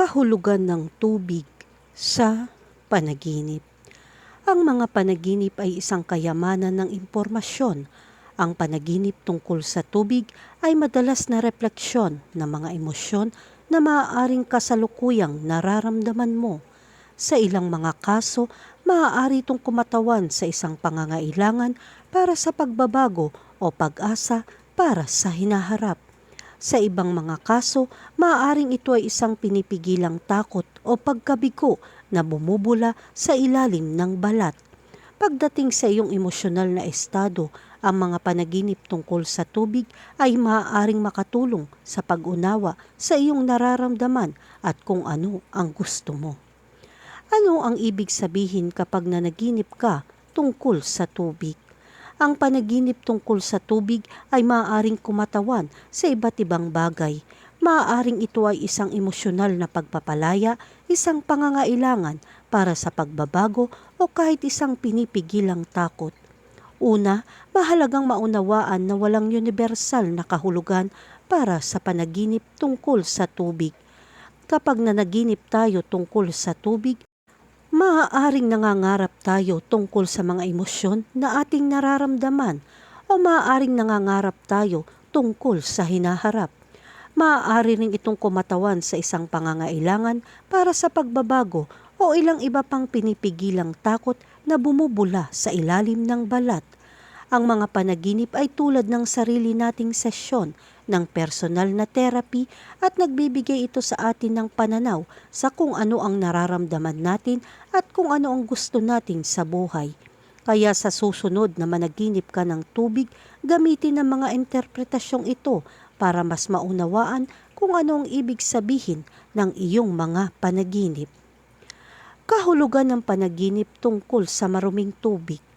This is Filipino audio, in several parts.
kahulugan ng tubig sa panaginip. Ang mga panaginip ay isang kayamanan ng impormasyon. Ang panaginip tungkol sa tubig ay madalas na refleksyon ng mga emosyon na maaaring kasalukuyang nararamdaman mo. Sa ilang mga kaso, maaari itong kumatawan sa isang pangangailangan para sa pagbabago o pag-asa para sa hinaharap. Sa ibang mga kaso, maaaring ito ay isang pinipigilang takot o pagkabigo na bumubula sa ilalim ng balat. Pagdating sa iyong emosyonal na estado, ang mga panaginip tungkol sa tubig ay maaaring makatulong sa pag-unawa sa iyong nararamdaman at kung ano ang gusto mo. Ano ang ibig sabihin kapag nanaginip ka tungkol sa tubig? Ang panaginip tungkol sa tubig ay maaaring kumatawan sa iba't ibang bagay. Maaaring ito ay isang emosyonal na pagpapalaya, isang pangangailangan para sa pagbabago o kahit isang pinipigilang takot. Una, mahalagang maunawaan na walang universal na kahulugan para sa panaginip tungkol sa tubig. Kapag nanaginip tayo tungkol sa tubig, Maaaring nangangarap tayo tungkol sa mga emosyon na ating nararamdaman o maaaring nangangarap tayo tungkol sa hinaharap. Maaari rin itong kumatawan sa isang pangangailangan para sa pagbabago o ilang iba pang pinipigilang takot na bumubula sa ilalim ng balat. Ang mga panaginip ay tulad ng sarili nating sesyon ng personal na therapy at nagbibigay ito sa atin ng pananaw sa kung ano ang nararamdaman natin at kung ano ang gusto natin sa buhay. Kaya sa susunod na managinip ka ng tubig, gamitin ang mga interpretasyong ito para mas maunawaan kung ano ang ibig sabihin ng iyong mga panaginip. Kahulugan ng panaginip tungkol sa maruming tubig.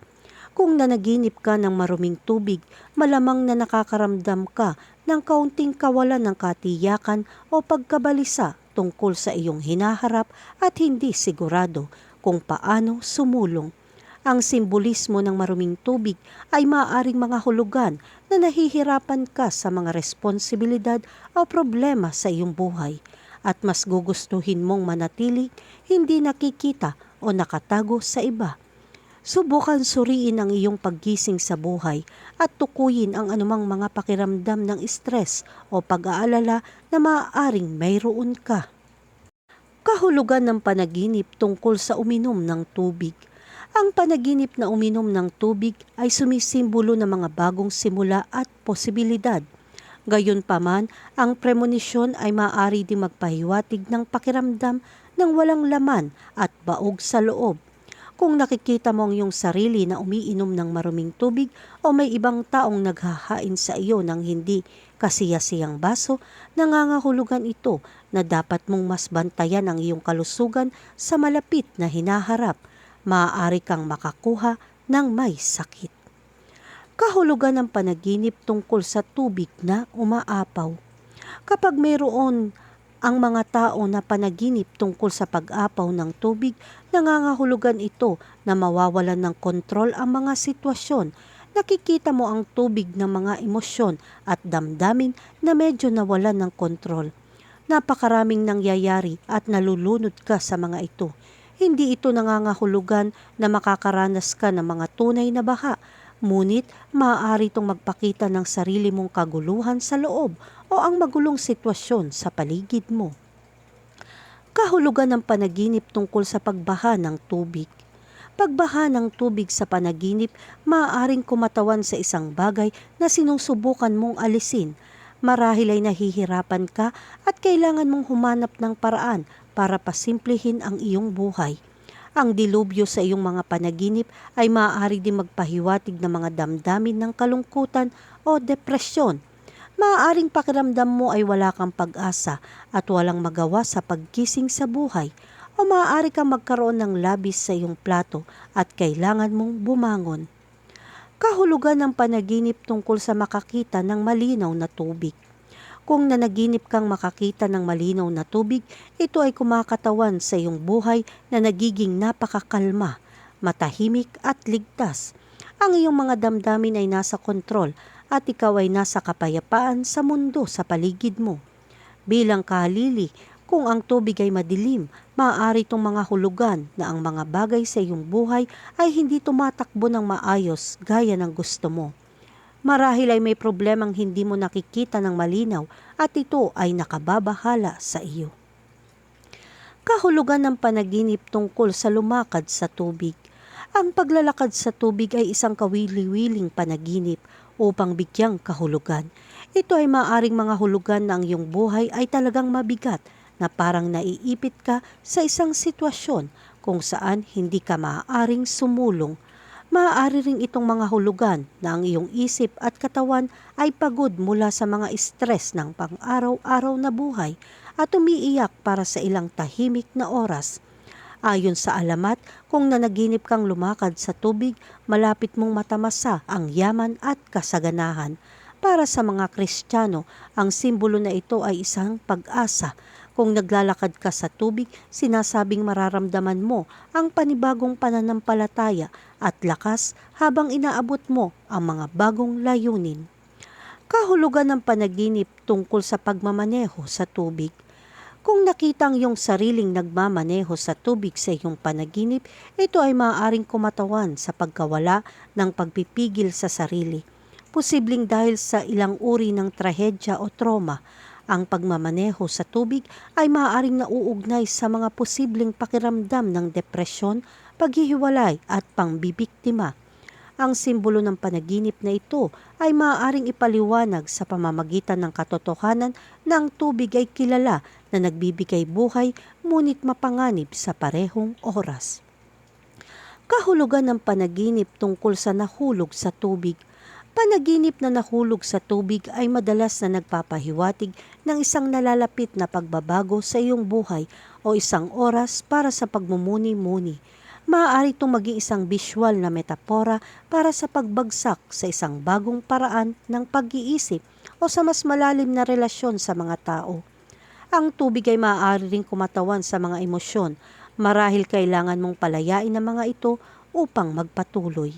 Kung nanaginip ka ng maruming tubig, malamang na nakakaramdam ka ng kaunting kawalan ng katiyakan o pagkabalisa tungkol sa iyong hinaharap at hindi sigurado kung paano sumulong. Ang simbolismo ng maruming tubig ay maaaring mga hulugan na nahihirapan ka sa mga responsibilidad o problema sa iyong buhay at mas gugustuhin mong manatili hindi nakikita o nakatago sa iba. Subukan suriin ang iyong paggising sa buhay at tukuyin ang anumang mga pakiramdam ng stress o pag-aalala na maaaring mayroon ka. Kahulugan ng panaginip tungkol sa uminom ng tubig. Ang panaginip na uminom ng tubig ay sumisimbolo ng mga bagong simula at posibilidad. Gayunpaman, ang premonisyon ay maaari din magpahiwatig ng pakiramdam ng walang laman at baog sa loob kung nakikita mo ang iyong sarili na umiinom ng maruming tubig o may ibang taong naghahain sa iyo ng hindi kasiyasiyang baso, nangangahulugan ito na dapat mong mas bantayan ang iyong kalusugan sa malapit na hinaharap. Maaari kang makakuha ng may sakit. Kahulugan ng panaginip tungkol sa tubig na umaapaw. Kapag mayroon ang mga tao na panaginip tungkol sa pag-apaw ng tubig, nangangahulugan ito na mawawalan ng kontrol ang mga sitwasyon. Nakikita mo ang tubig ng mga emosyon at damdamin na medyo nawalan ng kontrol. Napakaraming nangyayari at nalulunod ka sa mga ito. Hindi ito nangangahulugan na makakaranas ka ng mga tunay na baha, ngunit maaari itong magpakita ng sarili mong kaguluhan sa loob o ang magulong sitwasyon sa paligid mo. Kahulugan ng panaginip tungkol sa pagbaha ng tubig. Pagbaha ng tubig sa panaginip, maaaring kumatawan sa isang bagay na sinusubukan mong alisin. Marahil ay nahihirapan ka at kailangan mong humanap ng paraan para pasimplihin ang iyong buhay. Ang dilubyo sa iyong mga panaginip ay maaari din magpahiwatig ng mga damdamin ng kalungkutan o depresyon maaaring pakiramdam mo ay wala kang pag-asa at walang magawa sa pagkising sa buhay o maaari kang magkaroon ng labis sa iyong plato at kailangan mong bumangon. Kahulugan ng panaginip tungkol sa makakita ng malinaw na tubig. Kung nanaginip kang makakita ng malinaw na tubig, ito ay kumakatawan sa iyong buhay na nagiging napakakalma, matahimik at ligtas. Ang iyong mga damdamin ay nasa kontrol at ikaw ay nasa kapayapaan sa mundo sa paligid mo. Bilang kahalili, Kung ang tubig ay madilim, maaari itong mga hulugan na ang mga bagay sa iyong buhay ay hindi tumatakbo ng maayos gaya ng gusto mo. Marahil ay may problemang hindi mo nakikita ng malinaw at ito ay nakababahala sa iyo. Kahulugan ng panaginip tungkol sa lumakad sa tubig. Ang paglalakad sa tubig ay isang kawili-wiling panaginip upang bigyang kahulugan. Ito ay maaring mga hulugan na ang iyong buhay ay talagang mabigat na parang naiipit ka sa isang sitwasyon kung saan hindi ka maaaring sumulong. Maaari ring itong mga hulugan na ang iyong isip at katawan ay pagod mula sa mga stress ng pang-araw-araw na buhay at umiiyak para sa ilang tahimik na oras. Ayon sa alamat, kung nanaginip kang lumakad sa tubig, malapit mong matamasa ang yaman at kasaganahan. Para sa mga Kristiyano, ang simbolo na ito ay isang pag-asa. Kung naglalakad ka sa tubig, sinasabing mararamdaman mo ang panibagong pananampalataya at lakas habang inaabot mo ang mga bagong layunin. Kahulugan ng panaginip tungkol sa pagmamaneho sa tubig. Kung nakita ang iyong sariling nagmamaneho sa tubig sa iyong panaginip, ito ay maaaring kumatawan sa pagkawala ng pagpipigil sa sarili. Posibleng dahil sa ilang uri ng trahedya o trauma, ang pagmamaneho sa tubig ay maaaring nauugnay sa mga posibleng pakiramdam ng depresyon, paghihiwalay at pangbibiktima. Ang simbolo ng panaginip na ito ay maaaring ipaliwanag sa pamamagitan ng katotohanan na ang tubig ay kilala na nagbibigay buhay ngunit mapanganib sa parehong oras. Kahulugan ng panaginip tungkol sa nahulog sa tubig Panaginip na nahulog sa tubig ay madalas na nagpapahiwatig ng isang nalalapit na pagbabago sa iyong buhay o isang oras para sa pagmumuni-muni. Maaari itong maging isang visual na metapora para sa pagbagsak sa isang bagong paraan ng pag-iisip o sa mas malalim na relasyon sa mga tao. Ang tubig ay maaari ring kumatawan sa mga emosyon, marahil kailangan mong palayain ang mga ito upang magpatuloy.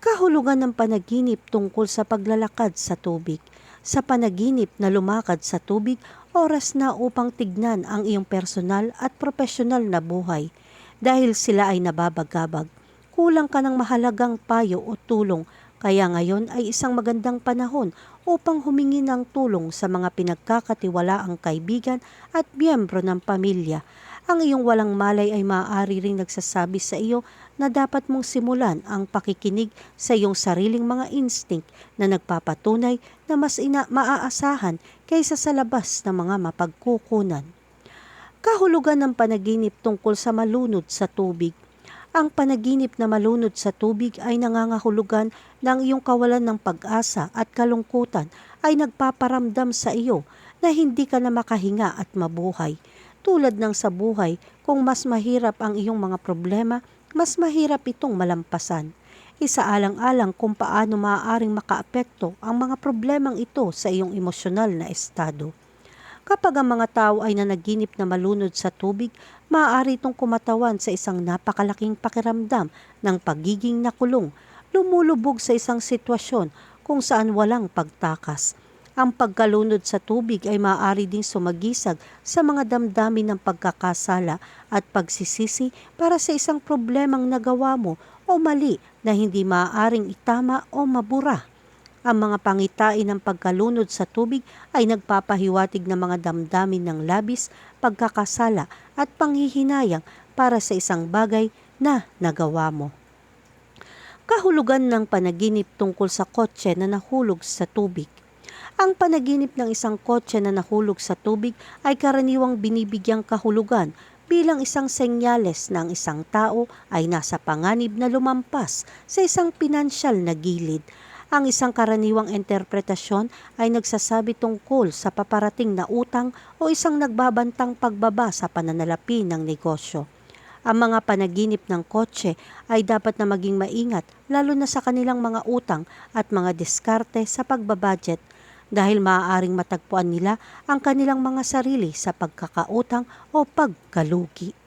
Kahulugan ng panaginip tungkol sa paglalakad sa tubig. Sa panaginip na lumakad sa tubig, oras na upang tignan ang iyong personal at profesional na buhay. Dahil sila ay nababagabag, kulang ka ng mahalagang payo o tulong. Kaya ngayon ay isang magandang panahon upang humingi ng tulong sa mga pinagkakatiwalaang kaibigan at miyembro ng pamilya. Ang iyong walang malay ay maaari ring nagsasabi sa iyo na dapat mong simulan ang pakikinig sa iyong sariling mga instinct na nagpapatunay na mas ina maaasahan kaysa sa labas ng mga mapagkukunan. Kahulugan ng panaginip tungkol sa malunod sa tubig. Ang panaginip na malunod sa tubig ay nangangahulugan ng iyong kawalan ng pag-asa at kalungkutan ay nagpaparamdam sa iyo na hindi ka na makahinga at mabuhay tulad ng sa buhay, kung mas mahirap ang iyong mga problema, mas mahirap itong malampasan. Isaalang-alang kung paano maaaring makaapekto ang mga problemang ito sa iyong emosyonal na estado. Kapag ang mga tao ay nanaginip na malunod sa tubig, maaari itong kumatawan sa isang napakalaking pakiramdam ng pagiging nakulong, lumulubog sa isang sitwasyon kung saan walang pagtakas ang pagkalunod sa tubig ay maaari ding sumagisag sa mga damdamin ng pagkakasala at pagsisisi para sa isang problemang nagawa mo o mali na hindi maaaring itama o mabura. Ang mga pangitain ng pagkalunod sa tubig ay nagpapahiwatig ng mga damdamin ng labis, pagkakasala at panghihinayang para sa isang bagay na nagawa mo. Kahulugan ng panaginip tungkol sa kotse na nahulog sa tubig – ang panaginip ng isang kotse na nahulog sa tubig ay karaniwang binibigyang kahulugan bilang isang senyales na ang isang tao ay nasa panganib na lumampas sa isang pinansyal na gilid. Ang isang karaniwang interpretasyon ay nagsasabi tungkol sa paparating na utang o isang nagbabantang pagbaba sa pananalapi ng negosyo. Ang mga panaginip ng kotse ay dapat na maging maingat lalo na sa kanilang mga utang at mga diskarte sa pagbabudget dahil maaaring matagpuan nila ang kanilang mga sarili sa pagkakautang o pagkalugi.